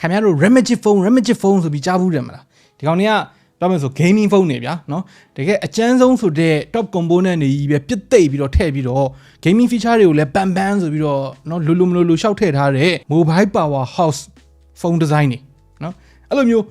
ခင်ဗျားတို့ Remagic phone Remagic phone ဆိုပြီးကြားဘူးတယ်မလားဒီကောင်တွေကပြောမယ်ဆို gaming phone နေဗျာเนาะတကယ်အကျန်းဆုံးဆိုတဲ့ top component တွေကြီးပဲပြစ်သိပ်ပြီးတော့ထည့်ပြီးတော့ gaming feature တွေကိုလည်းပန်ပန်းဆိုပြီးတော့เนาะလူလူမလူလူရှောက်ထည့်ထားတဲ့ mobile power house phone design တွေเนาะအဲ့လိုမျိုး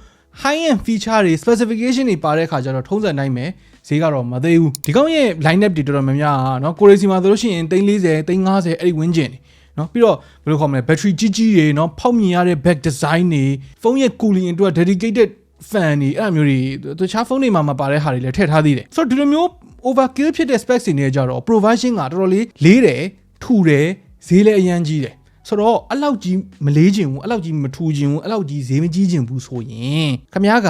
high end feature တွေ specification တွေပါတဲ့ခါကျတော့ထုံးစံတိုင်းပဲဈေးကတော့မသေးဘူးဒီကောင်ရဲ့ line up တွေတော်တော်များများอ่ะเนาะကိုရီစီမှာဆိုလို့ရှိရင်340 350အဲ့ဒီဝန်းကျင်တွေ နော်ပြီးတော့ဘယ်လိုခေါ်မလဲ battery ကြီးကြီးတွေနော်ဖောက်မြင်ရတဲ့ back design တွေဖုန်းရဲ့ cooling အတွက် dedicated fan တွေအဲ့လိုမျိုးတွေတခြားဖုန်းတွေမှာမပါတဲ့ဟာတွေလည်းထည့်ထားသေးတယ်ဆိုတော့ဒီလိုမျိုး overkill ဖြစ်တဲ့ specs တွေနဲ့ကြတော့ provision ကတော်တော်လေးလေးတယ်ထူတယ်ဈေးလည်းအရန်ကြီးတယ်ဆိုတော့အဲ့လောက်ကြီးမလေးချင်ဘူးအဲ့လောက်ကြီးမထူချင်ဘူးအဲ့လောက်ကြီးဈေးမကြီးချင်ဘူးဆိုရင်ခမ ्या က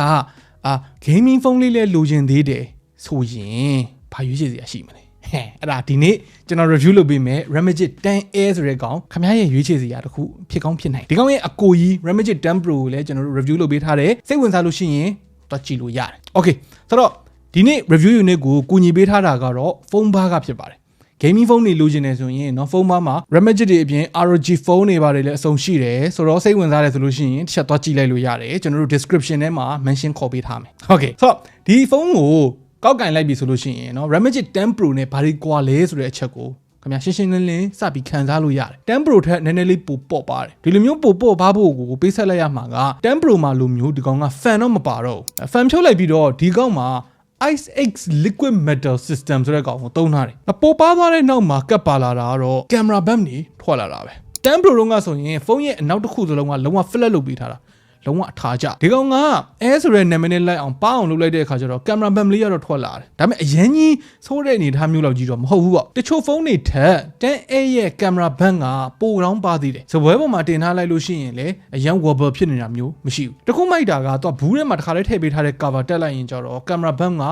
အာ gaming ဖုန်းလေးလည်းလိုချင်သေးတယ်ဆိုရင်ဘာရွေးချယ်စရာရှိမလဲ ဟဲ့အဲ့ဒါဒီနေ့ကျွန်တော် review လုပ်ပေးမယ် Ramagit 10 Air ဆိုတဲ့ကောင်ခမ ्या ရဲ့ရွေးချယ်စရာတစ်ခုဖြစ်ကောင်းဖြစ်နိုင်ဒီကောင်ရဲ့အကိုကြီး Ramagit 10 Pro ကိုလည်းကျွန်တော်တို့ review လုပ်ပေးထားတယ်စိတ်ဝင်စားလို့ရှိရင်တော့ကြည့်လို့ရတယ် Okay ဆိုတော့ဒီနေ့ review unit ကိုကူညီပေးထားတာကတော့ phone bar ကဖြစ်ပါတယ် gaming phone တွေလိုချင်တယ်ဆိုရင်เนาะဖုန်းပါမှာ Ramagit တွေအပြင် ROG phone တွေပါတယ်လည်းအစုံရှိတယ်ဆိုတော့စိတ်ဝင်စားတယ်ဆိုလို့ရှိရင်တစ်ချက်သွားကြည့်လိုက်လို့ရတယ်ကျွန်တော်တို့ description ထဲမှာ mention ခေါ်ပေးထားမယ် Okay ဆိုတော့ဒီဖုန်းကို ကောက်ကင်လိုက်ပြီဆိုလို့ရှိရင်เนาะ Ramagit 10 Pro နဲ့ဘာတွေကွာလဲဆိုတဲ့အချက်ကိုခင်ဗျာရှင်းရှင်းလင်းလင်းစပြီးခံစားလို့ရတယ်10 Pro ထက်နည်းနည်းလေးပိုပေါ့ပါတယ်ဒီလိုမျိုးပိုပေါ့ပါဖို့ကိုပေးဆက်လိုက်ရမှာက10 Pro မှာလိုမျိုးဒီကောင်က fan တော့မပါတော့ဘူး fan ဖြုတ်လိုက်ပြီးတော့ဒီကောင်မှာ IceX liquid metal system ဆိုတဲ့ကောင်ကိုသုံးထားတယ်။ပေါ်ပါသွားတဲ့နောက်မှာကပ်ပါလာတာကတော့ camera bump တွေထွက်လာတာပဲ။ 10 Pro တုန်းကဆိုရင်ဖုန်းရဲ့အနောက်တစ်ခုစလုံးကလုံးဝ flat လုပ်ပေးထားတာ။ လုံးဝအထာကျဒီကောင်ကအဲဆိုတဲ့နာမည်နဲ့လိုက်အောင်ပအောင်လုပ်လိုက်တဲ့အခါကျတော့ကင်မရာဘမ်လေးကတော့ထွက်လာတယ်ဒါပေမဲ့အရင်ကြီးဆိုးတဲ့အနေအထားမျိုးလောက်ကြီးတော့မဟုတ်ဘူးပေါ့တချို့ဖုန်းတွေထက် 10A ရဲ့ကင်မရာဘမ်ကပိုကောင်းပါသေးတယ်စပွဲပေါ်မှာတင်ထားလိုက်လို့ရှိရင်လေအရန် wobble ဖြစ်နေတာမျိုးမရှိဘူးတခုမိုက်တာကတော့ဘူးထဲမှာတစ်ခါလေးထည့်ပေးထားတဲ့ cover တက်လိုက်ရင်ကျတော့ကင်မရာဘမ်က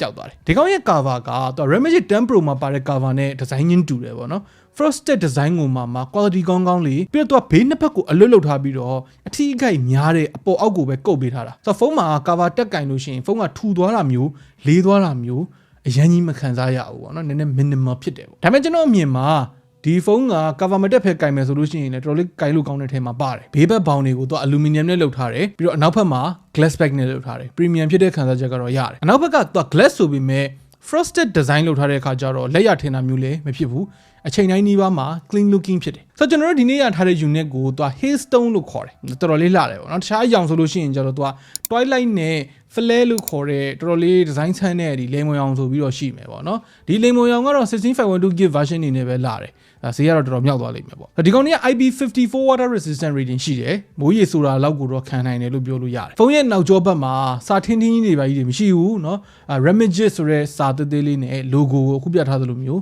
ပျောက်သွားတယ်ဒီကောင်ရဲ့ cover ကတော့ Ramage 10 Pro မှာပါတဲ့ cover နဲ့ design ချင်းတူတယ်ပေါ့နော် frosted design ကိုမှမှာ quality ကောင်းကောင်းလေးပြီးတော့ဘေးနှစ်ဖက်ကိုအလွတ်လွတ်ထားပြီးတော့အထီးအခိုက်များတဲ့အပေါ်အောက်ကိုပဲကုတ်ပေးထားတာဆိုတော့ဖုန်းမှာ cover တက်ကင်လို့ရှိရင်ဖုန်းကထူသွားတာမျိုးလေးသွားတာမျိုးအရန်ကြီးမခံစားရဘူးပေါ့နော်နည်းနည်း minimal ဖြစ်တယ်ပေါ့ဒါပေမဲ့ကျွန်တော်အမြင်မှာ ဒီဖုန်းက cover မတက်ဖဲကင်မယ်ဆိုလို့ရှိရင်လည်းတော်တော်လေးကင်လို့ကောင်းတဲ့ထဲမှာပါတယ်ဘေးဘက်ဘောင်တွေကိုတော့ aluminum နဲ့လုပ်ထားတယ်ပြီးတော့အနောက်ဘက်မှာ glass back နဲ့လုပ်ထားတယ် premium ဖြစ်တဲ့ခံစားချက်ကတော့ရတယ်အနောက်ဘက်ကတော့ glass ဆိုပေမဲ့ frosted design လုပ်ထားတဲ့အခါကျတော့လက်ရထင်တာမျိုးလည်းမဖြစ်ဘူးအချိန်တိုင်းနီးပါးမှာ clean looking ဖြစ်တယ်ဆိုတော့ကျွန်တော်တို့ဒီနေ့ရထားတဲ့ unit ကိုသူက hailstone လို့ခေါ်တယ်တော်တော်လေးလှတယ်ပေါ့နော်တခြားအရောင်ဆိုလို့ရှိရင်ကျတော့သူက twilight နဲ့ flare လို့ခေါ်တဲ့တော်တော်လေး design ဆန်းတဲ့ဒီလိမ်မွန်ရောင်ဆိုပြီးတော့ရှိမယ်ပေါ့နော်ဒီလိမ်မွန်ရောင်ကတော့16512 GB version နေနဲ့ပဲလာတယ်အဲ ဈေးကတော့တော်တော်မြောက်သွားလိမ့်မယ်ပေါ့ဒီကောင်ကြီးက IP54 water resistant rating ရှိတယ်မိုးရေဆိုတာလောက်ကိုတော့ခံနိုင်တယ်လို့ပြောလို့ရတယ်ဖုန်းရဲ့နောက်ကျောဘက်မှာစာထင်းထင်းကြီးတွေပါကြီးတွေမရှိဘူးเนาะ Ramagit ဆိုတဲ့စာသေးသေးလေးနဲ့ logo ကိုအခုပြထားသလိုမျိုး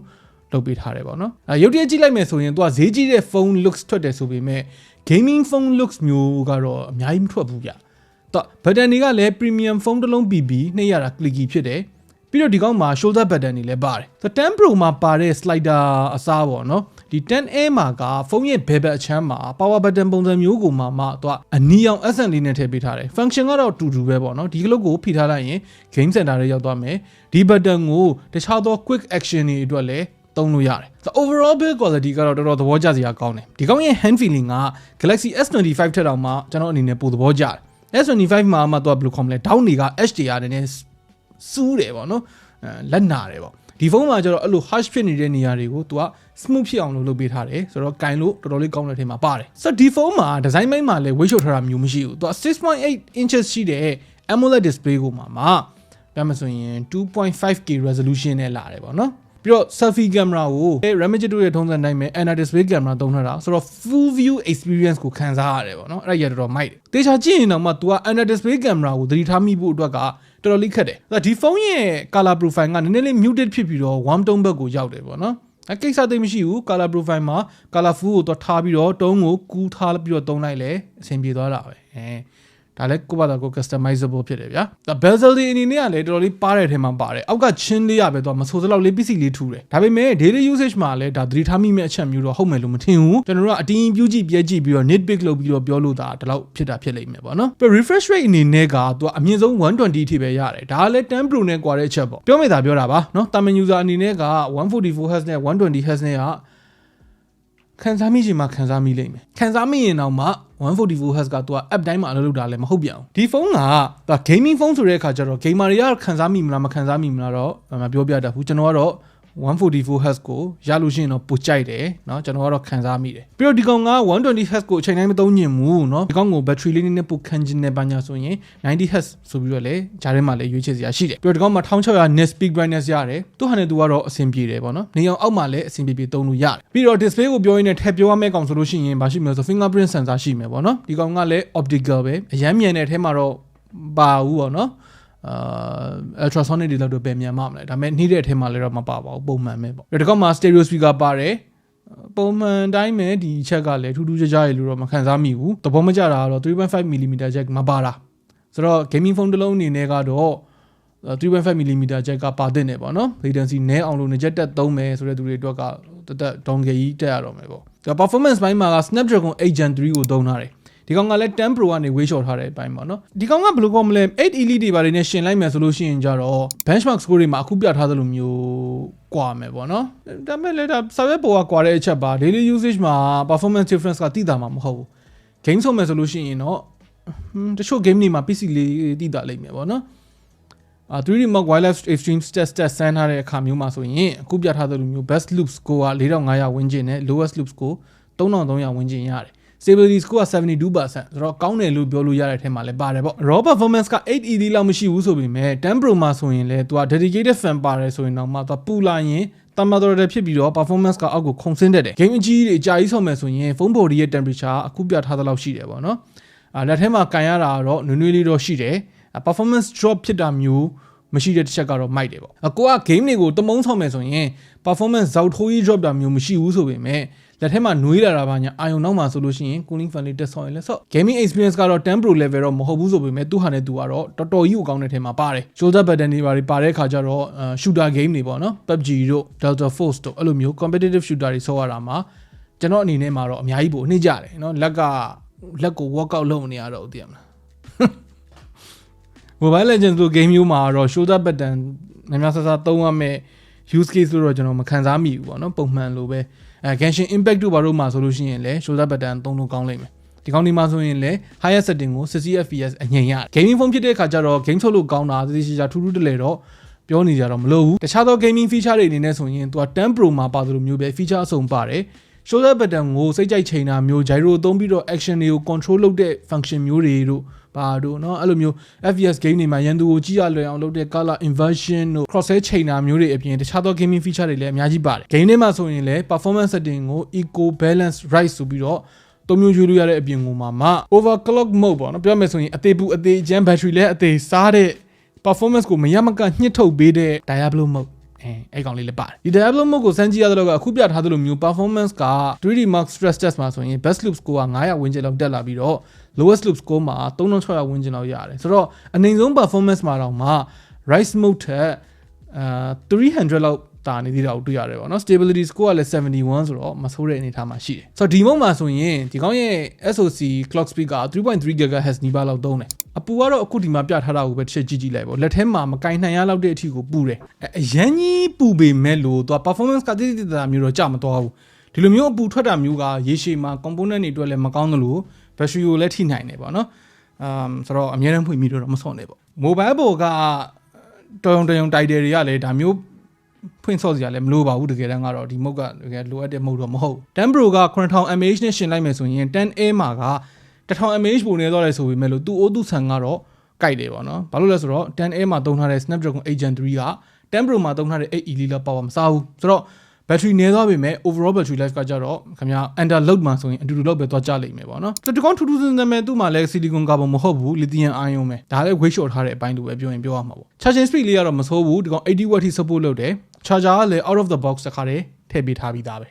လုပ်ပေးထားတယ်ပေါ့နော်အဲရုပ်တရက်ကြည့်လိုက်မယ်ဆိုရင်သူကဈေးကြီးတဲ့ phone looks ထွက်တယ်ဆိုပေမဲ့ gaming phone looks မျိုးကတော့အများကြီးမထွက်ဘူးဗျတော့ဘတ်တန်တွေကလည်း premium phone တစ်လုံး BB နှိပ်ရတာ clicky ဖြစ်တယ် ပြီးတော့ဒီကောင်မှာ shoulder button တွေလည်းပါတယ်ဆိုတော့10 Pro မှာပါတဲ့ slider အစားပေါ့နော်ဒီ 10A မှာကဖုန်းရဲ့ဘယ်ဘက်အချမ်းမှာ power button ပုံစံမျိုးကိုမှမှသူကအနီအောင် SN လေးနဲ့ထည့်ပေးထားတယ် function ကတော့တူတူပဲပေါ့နော်ဒီကလုတ်ကိုဖိထားလိုက်ရင် game center တွေရောက်သွားမယ်ဒီ button ကိုတခြားသော quick action တွေအတွက်လည်းသုံးလို့ရတယ်။ so overall build quality ကတော့တော်တော်သဘောကျစရာကောင်းတယ်။ဒီကောင်းရဲ့ hand feeling က Galaxy S25 ထက်တောင်မှကျွန်တော်အနေနဲ့ပိုသဘောကျတယ်။ S25 မှာမှတော့ဘယ်လိုခေါ်မလဲ down တွေက HDR နည်းနည်း စူးတယ်ပေါ့နော်။အဲလက်နာတယ်ပေါ့။ဒီဖုန်းမှာကျတော့အဲ့လို harsh ဖြစ်နေတဲ့နေရာတွေကိုသူက smooth ဖြစ်အောင်လုပ်လုပ်ပေးထားတယ်ဆိုတော့ကင်လို့တော်တော်လေးကောင်းတဲ့ထဲမှာပါတယ်ဆိုတော့ဒီဖုန်းမှာ design ပိုင်းမှာလည်း weight ချုပ်ထားတာမျိုးမရှိဘူးသူက6.8 inches ရှိတဲ့ AMOLED display ကိုမှာမှာပြောမှဆိုရင် 2.5K resolution နဲ့လာတယ်ပေါ့နော်ပြီးတော့ selfie camera ကို Ramagit တို့ရဲ့ထုံးစံတိုင်းပဲ Ana display camera သုံးထားတာဆိုတော့ full view experience ကိုခံစားရတယ်ပေါ့နော်အဲ့ဒါရတော်မိုက်တယ်တေချာကြည့်ရင်တော့မှ तू က Ana display camera ကိုသတိထားမိဖို့အတွက်က တော်တော်လေးခက်တယ်အဲ့ဒါဒီဖုန်းရဲ့ color profile ကနည်းနည်းလေး muted ဖြစ်ပြီးတော့ warm tone ဘက်ကိုရောက်တယ်ပေါ့နော်အကိစ္စသိမရှိဘူး color profile မှာ colorful ကိုတော့ထားပြီးတော့တုံးကိုကူးထားပြီးတော့တုံးလိုက်လေအဆင်ပြေသွားတာပဲအဲ ဒါလည်းကိုယ့်ဘာသာကို customizable ဖြစ်တယ်ဗျာဒါ bezel ဒီအနေနဲ့ကလည်းတော်တော်လေးပါတဲ့အထဲမှာပါတယ်အောက်ကချင်းလေးရပဲတော့မဆိုးစလောက်လေးပစ္စည်းလေးထူတယ်ဒါပေမဲ့ daily usage မှာလည်းဒါသတိထားမိမယ့်အချက်မျိုးတော့ဟုတ်မယ်လို့မထင်ဘူးကျွန်တော်တို့ကအတင်းပြူးကြည့်ပြဲကြည့်ပြီးတော့ nitpick လုပ်ပြီးတော့ပြောလို့ဒါဒီလောက်ဖြစ်တာဖြစ်လိမ့်မယ်ပေါ့နော်ပြီး refresh rate အနေနဲ့ကသူကအမြင့်ဆုံး120အထိပဲရတယ်ဒါကလည်း10 Pro နဲ့ကွာတဲ့အချက်ပေါ့ပြောမိတာပြောတာပါနော်တာမန် user အနေနဲ့က144 Hz နဲ့120 Hz နဲ့က ခံစားမိချင်မှခံစားမိလိမ့်မယ်ခံစားမိရင်တော့မှ144 Hz ကသူက app တိုင်းမှာအလုပ်လုပ်တာလည်းမဟုတ်ပြန်ဘူးဒီဖုန်းကသူက gaming phone ဆိုတဲ့အခါကျတော့ gamer တွေကခံစားမိမလားမခံစားမိမလားတော့မပြောပြတတ်ဘူးကျွန်တော်ကတော့ 144 Hz ကိုရလို့ရှိရင်တော့ပိုကြိုက်တယ်เนาะကျွန်တော်ကတော့ခံစားမိတယ်ပြီးတော့ဒီကောင်က120 Hz ကိုအချိန်တိုင်းမသုံးညင်ဘူးเนาะဒီကောင်ကို battery လေးနည်းနည်းပိုခံကျင်နေပါညာဆိုရင်90 Hz ဆိုပြီးတော့လေဂျားထဲမှာလည်းရွေးချယ်စရာရှိတယ်ပြီးတော့ဒီကောင်မှာ1600 net speed brightness ရတယ်သူဟာနဲ့သူကတော့အဆင်ပြေတယ်ပေါ့နော်နေအောင်အောက်မှာလည်းအဆင်ပြေပြေသုံးလို့ရတယ်ပြီးတော့ display ကိုပြောရင်းနဲ့ထည့်ပြောရမယ့်ကောင်ဆိုလို့ရှိရင်ဘာရှိမလဲဆို fingerprint sensor ရှိမယ်ပေါ့နော်ဒီကောင်ကလည်း optical ပဲအရမ်းမြန်တဲ့အထဲမှာတော့ပါဘူးပေါ့နော် အာ ultrasonic တွေလောက်တော့ပဲမြန်မှမလဲဒါပေမဲ့နှီးတဲ့အထက်မှာလည်းတော့မပါပါဘူးပုံမှန်ပဲပေါ့ဒီကောင်မှာ stereo speaker ပါတယ်ပုံမှန်တိုင်းပဲဒီချက်ကလည်းထူးထူးခြားခြားရလို့တော့မခံစားမိဘူးသဘောမကျတာကတော့ 3.5mm jack မပါတာဆိုတော့ gaming phone တစ်လုံးအနေနဲ့ကတော့ 3.5mm jack ကပါတဲ့နေပေါ့နော် latency နည်းအောင်လို့ jet တက်သုံးမယ်ဆိုတဲ့သူတွေအတွက်ကတသက် dongle ကြီးတက်ရတော့မယ်ပေါ့ဒါ performance ဘိုင်းမှာက Snapdragon 8 Gen 3ကိုသုံးထားတယ် ဒီကောင်ကလည်း10 Pro ကနေဝေးလျှော်ထားတဲ့အပိုင်းပေါ့နော်ဒီကောင်ကဘယ်လိုကောမလဲ8 Elite တွေပါတယ်နဲ့ရှင်လိုက်မယ်ဆိုလို့ရှိရင်ကြတော့ benchmark score တွေမှာအခုပြထားသလိုမျိုးကွာမယ်ပေါ့နော်ဒါပေမဲ့လည်းဒါစာရွက်ပေါ်ကကွာတဲ့အချက်ပါ daily usage မှာ performance difference ကတိတာမှာမဟုတ်ဘူး game ဆုံးမယ်ဆိုလို့ရှိရင်တော့တချို့ game တွေမှာ PC လေးတိတာလိမ့်မယ်ပေါ့နော်အာ 3D Mark Wireless Extreme Test Test ဆန်းထားတဲ့အခါမျိုးမှာဆိုရင်အခုပြထားသလိုမျိုး best loop score က4500ဝန်းကျင်နဲ့ lowest loop score 3300ဝန်းကျင်ရတယ် stability score က72%ဆိုတော့ကောင်းတယ်လို့ပြောလို့ရတဲ့အထက်မှာလည်းပါတယ်ပေါ့ raw performance က 8ED လောက်မရှိဘူးဆိုပေမဲ့10 Pro မှာဆိုရင်လည်းသူက dedicated fan ပါတယ်ဆိုရင်တော့မှသူပူလာရင်တမတော်တယ်ဖြစ်ပြီးတော့ performance ကအောက်ကိုခုန်ဆင်းတက်တယ် game အကြီးကြီးတွေအကြာကြီးဆော့မယ်ဆိုရင်ဖုန်း body ရဲ့ temperature အခုပြထားသလောက်ရှိတယ်ပေါ့နော်အာလက်ထဲမှာကန်ရတာကတော့နွေးနွေးလေးတော့ရှိတယ် performance drop ဖြစ်တာမျိုးမရှိတဲ့တစ်ချက်ကတော့မိုက်တယ်ပေါ့အကိုက game တွေကိုတမုံဆော့မယ်ဆိုရင် performance ဇောက်ထိုးကြီး drop တာမျိုးမရှိဘူးဆိုပေမဲ့လက်ထဲမှာနှွေးလာတာပါညာအာယုံနောက်မှာဆိုလို့ရှိရင် cooling fan လေးတက်ဆောင်ရင်လဲဆော့ gaming experience ကတော့10 pro level တော့မဟုတ်ဘူးဆိုပေမဲ့သူ့ဟာနဲ့သူကတော့တော်တော်ကြီးကိုကောင်းတဲ့ထဲမှာပါတယ် shoulder button တွေပါတွေပါတဲ့ခါကျတော့ shooter game တွေပေါ့နော် PUBG တို့ Delta Force တို့အဲ့လိုမျိုး competitive shooter တွေဆော့ရတာမှာကျွန်တော်အနေနဲ့မှာတော့အများကြီးပိုအနှိမ့်ကြတယ်နော်လက်ကလက်ကို workout လုပ်နေရတော့သိရမလား Mobile Legends လို game မျိုးမှာတော့ shoulder button များများဆဆသုံးရမယ် use case လို့တော့ကျွန်တော်မခံစားမိဘူးပေါ့နော်ပုံမှန်လိုပဲအဲ Genshin Impact တို့ဘာလို့မှာဆိုလို့ရှိရင်လည်း shoulder button သုံးလို့ကောင်းလိမ့်မယ်ဒီကောင်းဒီမှာဆိုရင်လည်း higher setting ကို 60 fps အငြိမ်ရတယ် gaming phone ဖြစ်တဲ့အခါကျတော့ game ထုတ်လို့ကောင်းတာသေချာထူးထူးတလဲတော့ပြောနေကြတော့မလို့ဘူးတခြားသော gaming feature တွေအနေနဲ့ဆိုရင်သူက10 Pro မှာပါသလိုမျိုးပဲ feature အစုံပါတယ် shoulder button ကိုစိတ်ကြိုက်ချိန်တာမျိုး gyro သုံးပြီးတော့ action တွေကို control လုပ်တဲ့ function မျိုးတွေတို့ ပါတို့เนาะအဲ့လိုမျိုး FPS game တွေမှာရန်သူကိုကြည့်ရလွယ်အောင်လုပ်တဲ့ color inversion တို့ crosshair ချိန်တာမျိုးတွေအပြင်တခြားသော gaming feature တွေလည်းအများကြီးပါတယ် game ထဲမှာဆိုရင်လည်း performance setting ကို eco balance right ဆိုပြီးတော့သုံးမျိုးရွေးလို့ရတဲ့အပြင်ကိုမှ overclock mode ပေါ့နော်ပြောမယ်ဆိုရင်အသေးပူအသေးချမ်း battery လည်းအသေးစားတဲ့ performance ကိုမရမကညှစ်ထုတ်ပေးတဲ့ Diablo mode အဲအဲ့ကောင်လေးလည်းပါတယ်ဒီ Diablo mode ကိုစမ်းကြည့်ရတော့အခုပြထားသလိုမျိုး performance က 3D Mark stress test မှာဆိုရင် best loop score က900ဝန်းကျင်လောက်တက်လာပြီးတော့ lowest loop score မှာ3600ဝန်းကျင်လောက်ရတယ်ဆိုတော့အနိုင်ဆုံး performance မှာတော့မှ rise mode ထက်အာ300လောက်တာနေသေးတာကိုတွေ့ရတယ်ပေါ့နော် stability score ကလည်း71ဆိုတော့မဆိုးတဲ့အနေအထားမှာရှိတယ်ဆိုတော့ဒီမုံမှာဆိုရင်ဒီကောင်းရဲ့ SoC clock speed က3.3 GHz နီးပါးလောက်သုံးတယ် အပူကတော့အခုဒီမှာပြထားတာကိုပဲတစ်ချက်ကြည့်ကြည့်လိုက်ပေါ့လက်ထဲမှာမကင်နိုင်ရလောက်တဲ့အထိကိုပူတယ်အရန်ကြီးပူပေမဲ့လို့သူက performance ကတိတိတသားမျိုးတော့ကြမသွားဘူးဒီလိုမျိုးအပူထွက်တာမျိုးကရေရှည်မှာ component တွေအတွက်လည်းမကောင်းသလို battery ကိုလည်းထိနိုင်တယ်ပေါ့နော်အမ်ဆိုတော့အများအားဖွင့်ပြီးတော့မဆော့နဲ့ပေါ့ mobile ပေါ်ကတော်ရုံတရုံတိုက်တယ်တွေကလည်းဒါမျိုးဖွင့်ဆော့စရာလည်းမလိုပါဘူးတကယ်တမ်းကတော့ဒီမုတ်ကတကယ်လိုအပ်တဲ့မုတ်တော့မဟုတ် 10 Pro က9000 mAh နဲ့ရှင်လိုက်မယ်ဆိုရင် 10A မှာက 1000 mAh ပုံနေတော့လဲဆိုပေမဲ့လို့သူ့ O2 ဆန်ကတော့ကြိုက်တယ်ပေါ့နော်ဘာလို့လဲဆိုတော့ 10A မှာသုံးထားတဲ့ Snapdragon 8 Gen 3က10 Pro မှာသုံးထားတဲ့8 Elite လောက်ပါဝါမစားဘူးဆိုတော့ battery နည်းသွားပေမဲ့ overall battery life ကကြတော့ခင်ဗျာ under load မှာဆိုရင်အတူတူလောက်ပဲသွားကြလိမ့်မယ်ပေါ့နော်တကောင်းထူးထူးဆန်းဆန်းပဲသူ့မှာလည်း silicon carbon မဟုတ်ဘူး lithium ion ပဲဒါလည်း weight short ထားတဲ့အပိုင်းလိုပဲပြောရင်ပြောရမှာပေါ့ charging speed လေးကတော့မဆိုးဘူးဒီကောင်80 watt ထိ support လုပ်တယ် charger ကလည်း out of the box တစ်ခါတည်းထည့်ပေးထားပြီးသားပဲ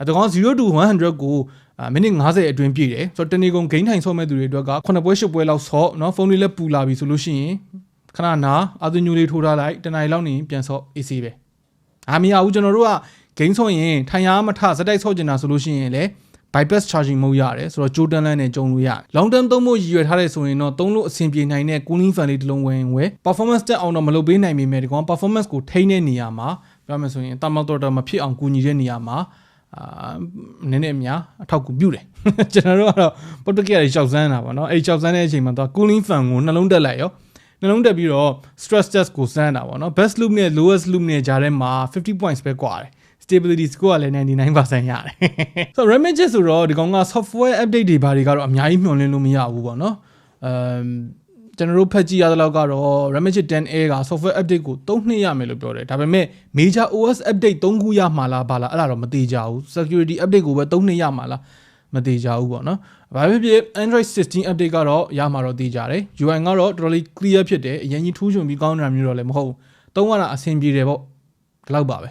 အဲဒါကောင်0 to 100ကို မိနစ်90အတွင်းပြည့်တယ်ဆိုတော့တနေ့ကုန်ဂိမ်းထိုင်ဆော့မဲ့သူတွေအတွက်က9ပွဲ10ပွဲလောက်ဆော့เนาะဖုန်းလေးလည်းပူလာပြီဆိုလို့ရှိရင်ခဏနာအာသူညိုလေးထိုးထားလိုက်တနင်္လာလောက်နေပြန်ဆော့ AC ပဲအာမရဘူးကျွန်တော်တို့က game ဆော့ရင်ထိုင်ရမထစက်တိုက်ဆော့ကျင်တာဆိုလို့ရှိရင်လည်း bypass charging mode ရတယ်ဆိုတော့ကြိုးတန်းလန်းနဲ့ကြုံလို့ရတယ် long term သုံးဖို့ရည်ရွယ်ထားတဲ့ဆိုရင်တော့သုံးလို့အဆင်ပြေနိုင်တဲ့ cooling fan လေးတစ်လုံးဝင်ဝယ် performance တက်အောင်တော့မလုပ်ပေးနိုင်ပေမဲ့ဒီကောင် performance ကိုထိန်းတဲ့နေရာမှာပြောမယ်ဆိုရင်တမောက်တော်တော်မဖြစ်အောင်ကူညီတဲ့နေရာမှာ အာနည်းနည်းအများအထောက်အကူပြုတယ်ကျွန်တော်တို့ကတော့ပေါ်တူဂီတွေရှောက်စမ်းတာပေါ့နော်အဲ့ဒီရှောက်စမ်းတဲ့အချိန်မှာသူက cooling fan ကိုနှလုံးတက်လိုက်ရောနှလုံးတက်ပြီးတော့ stress test ကိုစမ်းတာပေါ့နော် best loop နဲ့ lowest loop နဲ့ကြားထဲမှာ50 points ပဲကွာတယ် stability score ကလည်း99%ရတယ် so remages ဆိုတော့ဒီကောင်က software update တွေဘာတွေကတော့အများကြီးမျှော်လင့်လို့မရဘူးပေါ့နော်အမ် ကျွန်တော်တို့ဖတ်ကြည့်ရတဲ့လောက်ကတော့ Remedy 10A က software update ကို3နှစ်ရမယ်လို့ပြောတယ်ဒါပေမဲ့ major OS update 3ခုရမှာလားဘာလားအဲ့ဒါတော့မသေးကြဘူး security update ကိုပဲ3နှစ်ရမှာလားမသေးကြဘူးပေါ့နော်ဘာဖြစ်ဖြစ် Android 16 update ကတော့ရမှာတော့သေးကြတယ် UI ကတော့တော်တော်လေး clear ဖြစ်တယ်အရင်ကြီးထူးချွန်ပြီးကောင်းတာမျိုးတော့လည်းမဟုတ်ဘူးသုံးရတာအဆင်ပြေတယ်ပေါ့ဒီလောက်ပါပဲ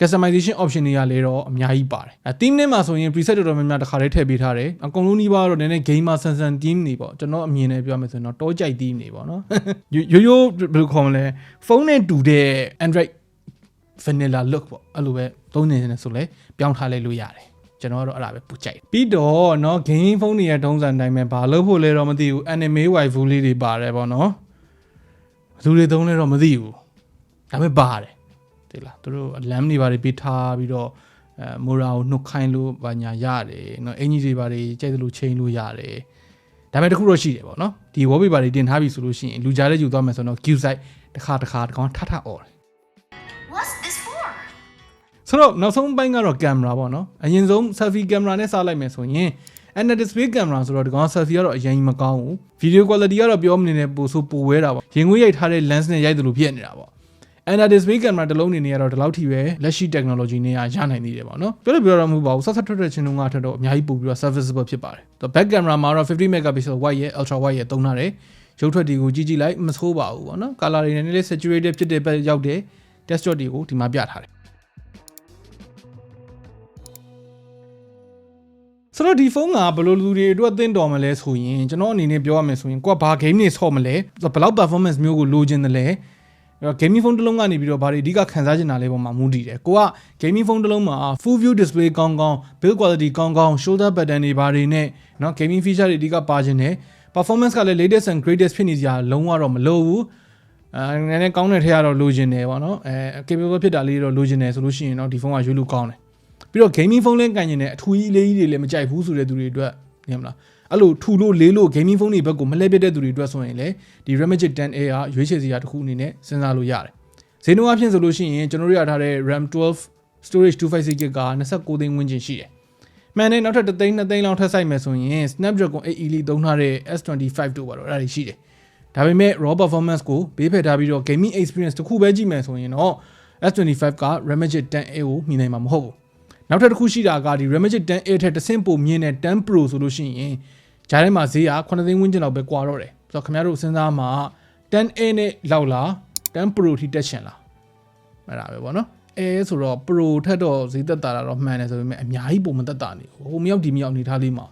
customization option တွေကလည်းတော့အများကြီးပါတယ်အဲ theme နဲ့မှာဆိုရင် preset တော်တော်များများတစ်ခါတည်းထည့်ပေးထားတယ်အကုန်လုံးနီးပါးတော့နည်းနည်း gamer ဆန်ဆန် theme နေပေါ့ကျွန်တော်အမြင်နဲ့ပြောမယ်ဆိုရင်တော့တောကြိုက် theme နေပေါ့နော်ရိုးရိုးဘယ်လိုခေါ်မလဲဖုန်းနဲ့တူတဲ့ Android vanilla look ပေါ့အဲ့လိုပဲသုံးနေတယ်ဆိုလဲပြောင်းထားလိုက်လို့ရတယ်ကျွန်တော်ကတော့အဲ့ဒါပဲပူကြိုက်ပြီးတော့เนาะ game ဖုန်းတွေရဲ့တုံးစံတိုင်းပဲဘာလို့ဖို့လဲတော့မသိဘူး anime waifu လေးတွေပါတယ်ပေါ့နော်ဘယ်သူတွေသုံးလဲတော့မသိဘူးဒါပေမဲ့ပါတယ် တိလားသူတို့လမ်းတွေဘာတွေပေးထားပြီးတော့အဲမိုရာကိုနှုတ်ခိုင်းလို့ဘာညာရတယ်နော်အင်ကြီးတွေဘာတွေကြိုက်တယ်လို့ချိန်လို့ရတယ်ဒါပေမဲ့တခုတော့ရှိတယ်ပေါ့နော်ဒီ wallpaper တွေတင်ထားပြီဆိုလို့ရှိရင်လူကြားတဲ့ယူသွားမယ်ဆိုတော့ queue site တစ်ခါတစ်ခါတကောင်ထထអော်တယ် What's this for ဆိုတော့နောက်ဆုံးပိုင်းကတော့ camera ပေါ့နော်အရင်ဆုံး selfie camera နဲ့စလိုက်မယ်ဆိုရင် and the display camera ဆိုတော့ဒီကောင် selfie ကတော့အရင်ကြီးမကောင်းဘူး video quality ကတော့ပြောမနေနဲ့ပိုဆိုပိုဝဲတာပေါ့ရင်ငွေရိုက်ထားတဲ့ lens နဲ့ရိုက်သလိုဖြစ်နေတာပေါ့ and display camera တစ်လုံးနေနေရတော့ဒီလောက်ထိပဲလက်ရှိ technology နဲ့ရနိုင်သေးတယ်ပေါ့နော်ပြောလို့ပြောတော့မဟုတ်ပါဘူးဆက်ဆက်ထွက်ထွက်ချင်းတုန်းကထက်တော့အများကြီးပို့ပြီးတော့ serviceable ဖြစ်ပါတယ်သူ back camera မှာတော့50 megapixel wide ရဲ့ ultra wide ရဲ့သုံးထားတယ်ရုပ်ထွက်တွေကိုကြည့်ကြည့်လိုက်မဆိုးပါဘူးပေါ့နော် color တွေနဲ့လည်း saturated ဖြစ်တဲ့ဘက်ရောက်တယ် test shot တွေကိုဒီမှာပြထားတယ်ဆိုတော့ဒီဖုန်းကဘယ်လိုလူတွေအတွက်အသင့်တော်မလဲဆိုရင်ကျွန်တော်အနေနဲ့ပြောရမယ်ဆိုရင်ကိုကဘာ game တွေဆော့မလဲဘယ်လောက် performance မျိုးကိုလိုချင်တယ်လဲ အဲ့တော့ gaming phone တစ်လုံးကနေပြီးတော့ဗာတွေအဓိကခံစားချင်တာလေးပေါ်မှာမူတည်တယ်ကိုက gaming phone တစ်လုံးမှာ full view display ကောင်းကောင်း build quality ကောင်းကောင်း shoulder button တွေဗာတွေနဲ့เนาะ gaming feature တွေအဓိကပါခြင်းတယ် performance ကလည်း latest and greatest ဖြစ်နေကြလုံးဝတော့မလိုဘူးအဲနည်းနည်းကောင်းတဲ့ထက်ကတော့လိုချင်တယ်ဗောနော်အဲ capable ဖြစ်တာလေးတော့လိုချင်တယ်ဆိုလို့ရှိရင်တော့ဒီဖုန်းကရွေးလို့ကောင်းတယ်ပြီးတော့ gaming phone လည်းကန်ကျင်တယ်အထူကြီးလေးကြီးတွေလည်းမကြိုက်ဘူးဆိုတဲ့သူတွေအတွက်မြင်မလား အဲ့လိုထူလို့လေးလို့ gaming phone တွေဘက်ကိုမလှည့်ပြတဲ့သူတွေအတွက်ဆိုရင်လည်းဒီ Redmi 10A ကရွေးချယ်စရာတစ်ခုအနေနဲ့စဉ်းစားလို့ရတယ်ဈေးနှုန်းအဖြစ်ဆိုလို့ရှိရင်ကျွန်တော်တို့ရထားတဲ့ RAM 12 storage 256GB က29သိန်းဝန်းကျင်ရှိတယ်။မှန်တယ်နောက်ထပ်3သိန်း2သိန်းလောက်ထပ်ဆိုင်မယ်ဆိုရင် Snapdragon 8 Elite သုံးထားတဲ့ S25 တို့ပါတော့အဲ့ဒါတွေရှိတယ်။ဒါပေမဲ့ raw performance ကိုဘေးဖယ်ထားပြီးတော့ gaming experience တစ်ခုပဲကြည့်မယ်ဆိုရင်တော့ S25 က Redmi 10A ကိုမှီနိုင်မှာမဟုတ်ဘူး။ နောက်ထပ်တစ်ခုရှိတာကဒီ Redmi 10A ထက်တစ်ဆင့်ပိုမြင့်တဲ့10 Pro ဆိုလို့ရှိရင်ဂျားထဲမှာဈေးက9သိန်းဝန်းကျင်လောက်ပဲကွာတော့တယ်။ဆိုတော့ခင်ဗျားတို့စဉ်းစားမှာ 10A နဲ့လောက်လား10 Pro ထိတက်ချင်လားအဲ့ဒါပဲပေါ့နော်အဲဆိုတော့ Pro ထက်တော့ဈေးသက်သာတာတော့မှန်တယ်ဆိုပေမဲ့အများကြီးပုံမသက်သာနေဘူးဟိုမြောက်ဒီမြောက်အနေထားလေးမှာ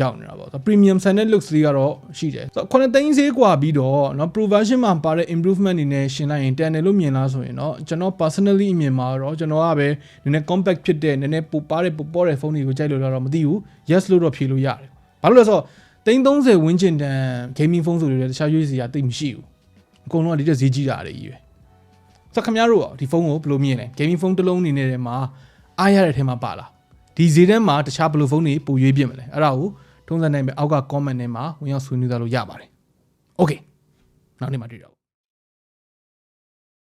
ရောက်နေတာပေါ့ဆိုတော့ premium ဆန်တဲ့ looks လေးကတော့ရှိတယ်ဆိုတော့ခုနှစ်သိန်းဈေးกว่าပြီးတော့เนาะ pro version မှာပါတဲ့ improvement တွေနဲ့ရှင်းလိုက်ရင်တန်တယ်လို့မြင်လားဆိုရင်เนาะကျွန်တော် personally အမြင်မှာတော့ကျွန်တော်ကပဲနည်းနည်း compact ဖြစ်တဲ့နည်းနည်းပိုပါတဲ့ပိုပေါ်တဲ့ဖုန်းတွေကိုကြိုက်လို့တော့မသိဘူး yes လို့တော့ဖြေလို့ရတယ်ဘာလို့လဲဆိုတော့သိန်း30ဝန်းကျင်တန် gaming phone ဆိုတွေလည်းတခြားရွေးစရာတိတ်မရှိဘူးအကုန်လုံးကဒီတက်ဈေးကြီးတာတွေကြီးပဲ ဆိုတော့ခင်ဗျားတို့ရောဒီဖုန်းကိုဘယ်လိုမြင်လဲ gaming phone တစ်လုံးအနေနဲ့တည်းမှာအားရတဲ့ထဲမှာပါလားဒီဈေးထဲမှာတခြားဘယ်လိုဖုန်းတွေပိုရွေးပြစ်မလဲအဲ့ဒါကို ထုံးစံနိုင်ပဲအောက်က comment ထဲမှာဝင်ရောက်ဆွေးနွေးကြလို့ရပါတယ် okay နောက်နေ့မှတွေ့တော့